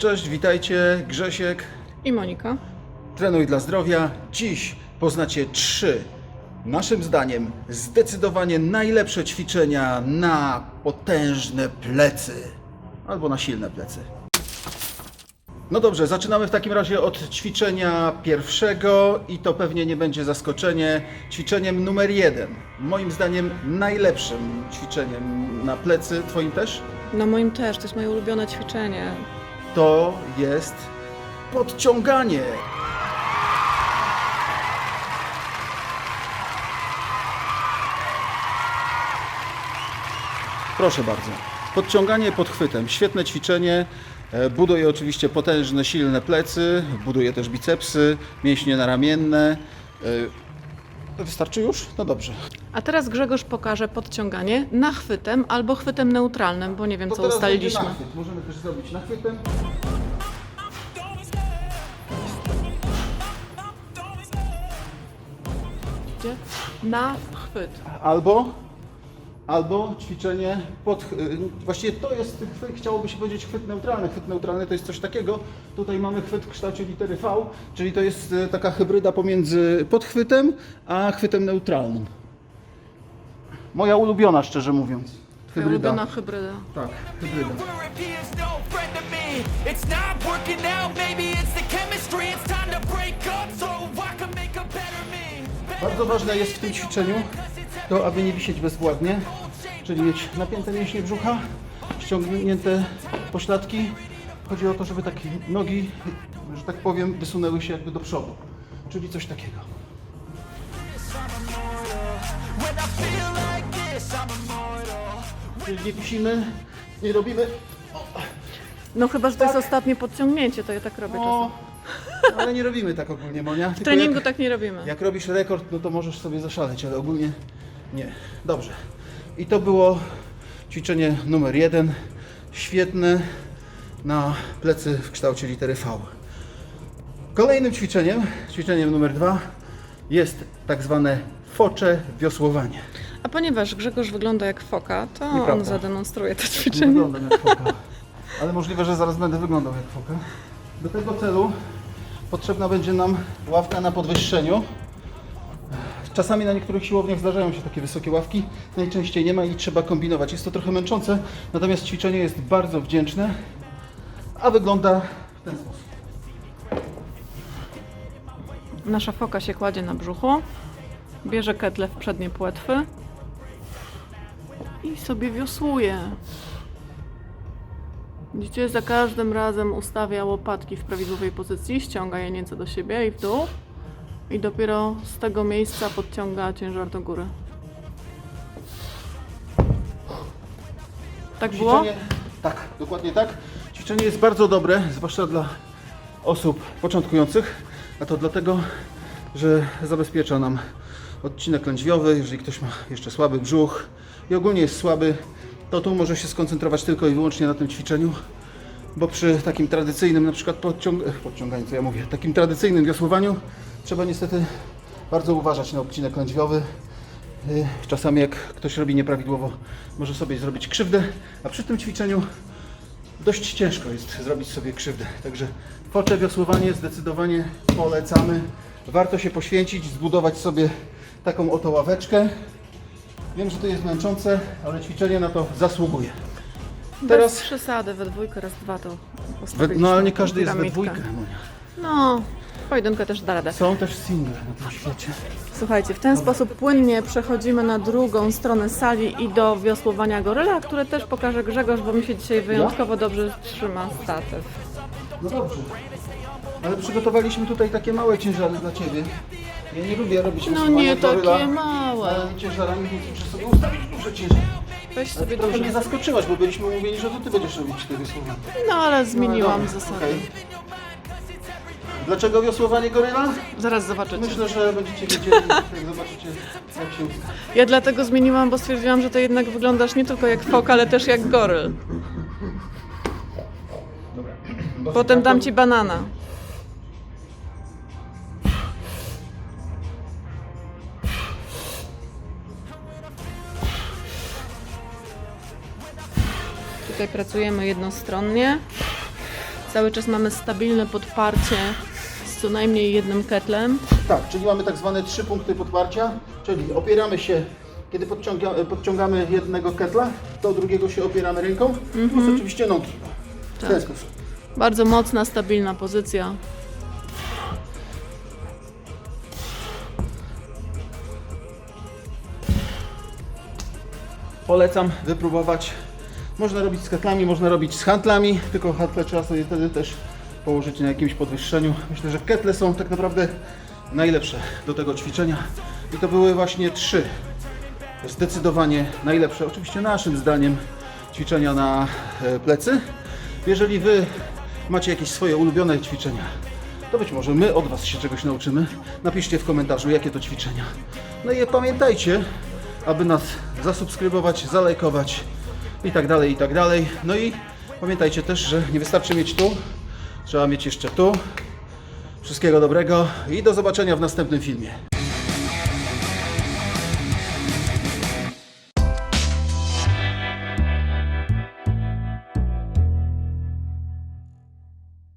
Cześć, witajcie, Grzesiek, I Monika. trenuj dla zdrowia. Dziś poznacie trzy, naszym zdaniem, zdecydowanie najlepsze ćwiczenia na potężne plecy albo na silne plecy. No dobrze, zaczynamy w takim razie od ćwiczenia pierwszego i to pewnie nie będzie zaskoczenie. Ćwiczeniem numer jeden. Moim zdaniem najlepszym ćwiczeniem na plecy, twoim też? No moim też, to jest moje ulubione ćwiczenie. To jest podciąganie. Proszę bardzo. Podciąganie podchwytem. Świetne ćwiczenie. E, Buduje oczywiście potężne, silne plecy, buduje też bicepsy, mięśnie naramienne. Wystarczy już? No dobrze. A teraz Grzegorz pokaże podciąganie nachwytem albo chwytem neutralnym, bo nie wiem To co teraz ustaliliśmy. będzie nachwyt. Możemy też zrobić nachwytem. Gdzie? Nachwyt. Albo, albo ćwiczenie pod. y, Właściwie to jest chwyt, chciałoby się powiedzieć chwyt neutralny. Chwyt neutralny to jest coś takiego. Tutaj mamy chwyt w kształcie litery V, czyli to jest y, taka hybryda pomiędzy podchwytem a chwytem neutralnym. Moja ulubiona, szczerze mówiąc. Twoja ulubiona hybryda. Tak, hybryda. No. Bardzo ważne jest w tym ćwiczeniu to, aby nie wisieć bezwładnie, czyli mieć napięte mięśnie brzucha, ściągnięte pośladki. Chodzi o to, żeby takie nogi, że tak powiem, wysunęły się jakby do przodu, czyli coś takiego. Czyli nie wisimy, nie robimy, No chyba, że to jest ostatnie podciągnięcie, to ja tak robię o, czasem. ale nie robimy tak ogólnie, Monia. W Tylko treningu jak, tak nie robimy. jak robisz rekord, no to możesz sobie zaszaleć, ale ogólnie nie. Dobrze. I to było ćwiczenie numer jeden. Świetne na plecy w kształcie litery V. Kolejnym ćwiczeniem, ćwiczeniem numer dwa, jest tak zwane focze wiosłowanie. A ponieważ Grzegorz wygląda jak foka, to on Nieprawda. zademonstruje to Nie ćwiczenie. wyglądam jak foka, ale możliwe, że zaraz będę wyglądał jak foka. Do tego celu potrzebna będzie nam ławka na podwyższeniu. Czasami na niektórych siłowniach zdarzają się takie wysokie ławki, najczęściej nie ma i trzeba kombinować. Jest to trochę męczące, natomiast ćwiczenie jest bardzo wdzięczne, a wygląda w ten sposób. Nasza foka się kładzie na brzuchu, bierze ketle w przednie płetwy i sobie wiosłuje. Widzicie, za każdym razem ustawia łopatki w prawidłowej pozycji, ściąga je nieco do siebie i w dół i dopiero z tego miejsca podciąga ciężar do góry. Tak było? Ćwiczenie, tak, dokładnie tak. Ćwiczenie jest bardzo dobre, zwłaszcza dla osób początkujących, a to dlatego, że zabezpiecza nam odcinek lędźwiowy, jeżeli ktoś ma jeszcze słaby brzuch i ogólnie jest słaby, to tu może się skoncentrować tylko i wyłącznie na tym ćwiczeniu, bo przy takim tradycyjnym na przykład podciąg podciąganiu, co ja mówię, takim tradycyjnym wiosłowaniu trzeba niestety bardzo uważać na odcinek lędźwiowy. Y, Czasami jak ktoś robi nieprawidłowo, może sobie zrobić krzywdę, a przy tym ćwiczeniu dość ciężko jest zrobić sobie krzywdę. Także focze wiosłowanie zdecydowanie polecamy. Warto się poświęcić, zbudować sobie taką oto ławeczkę. Wiem, że to jest męczące, ale ćwiczenie na to zasługuje. Bez Teraz, przesady, we dwójkę raz dwa to we, no ale nie każdy jest we dwójkę. Monia. No, pojedynkę też da radę. Są też single na tym świecie. Słuchajcie, w ten sposób płynnie przechodzimy na drugą stronę sali i do wiosłowania goryla, które też pokaże Grzegorz, bo mi się dzisiaj wyjątkowo dobrze trzyma statyw. No dobrze. Ale przygotowaliśmy tutaj takie małe ciężary dla Ciebie. Ja nie lubię robić No wysuwania nie goryla takie małe. małymi ciężarami, więc muszę sobie ustawić duże ciężary. Weź Ale sobie trochę mnie dobrze. zaskoczyłaś, bo byliśmy umówieni, że to Ty będziesz robić te wiosłowania. No ale zmieniłam zasady. okej. Dlaczego wiosłowanie goryla? Zaraz zobaczycie. Myślę, że będziecie wiedzieli, jak zobaczycie, jak się usta. Ja dlatego zmieniłam, bo stwierdziłam, że to jednak wyglądasz nie tylko jak fok, ale też jak goryl. Potem dam ci banana. Tutaj pracujemy jednostronnie. Cały czas mamy stabilne podparcie z co najmniej jednym ketlem. Tak, czyli mamy tak zwane trzy punkty podparcia, czyli opieramy się, kiedy podciąga, podciągamy jednego ketla, to drugiego się opieramy ręką, plus oczywiście nogi. W ten sposób. Bardzo mocna, stabilna pozycja. Polecam wypróbować. Można robić z ketlami, można robić z handlami, tylko handle trzeba sobie wtedy też położyć na jakimś podwyższeniu. Myślę, że ketle są tak naprawdę najlepsze do tego ćwiczenia. I to były właśnie trzy zdecydowanie najlepsze, oczywiście naszym zdaniem, ćwiczenia na e, plecy. Jeżeli Wy macie jakieś swoje ulubione ćwiczenia, to być może my od Was się czegoś nauczymy. Napiszcie w komentarzu, jakie to ćwiczenia. No i pamiętajcie, aby nas zasubskrybować, zalajkować i tak dalej, i tak dalej. No i pamiętajcie też, że nie wystarczy mieć tu, trzeba mieć jeszcze tu. Wszystkiego dobrego i do zobaczenia w następnym filmie.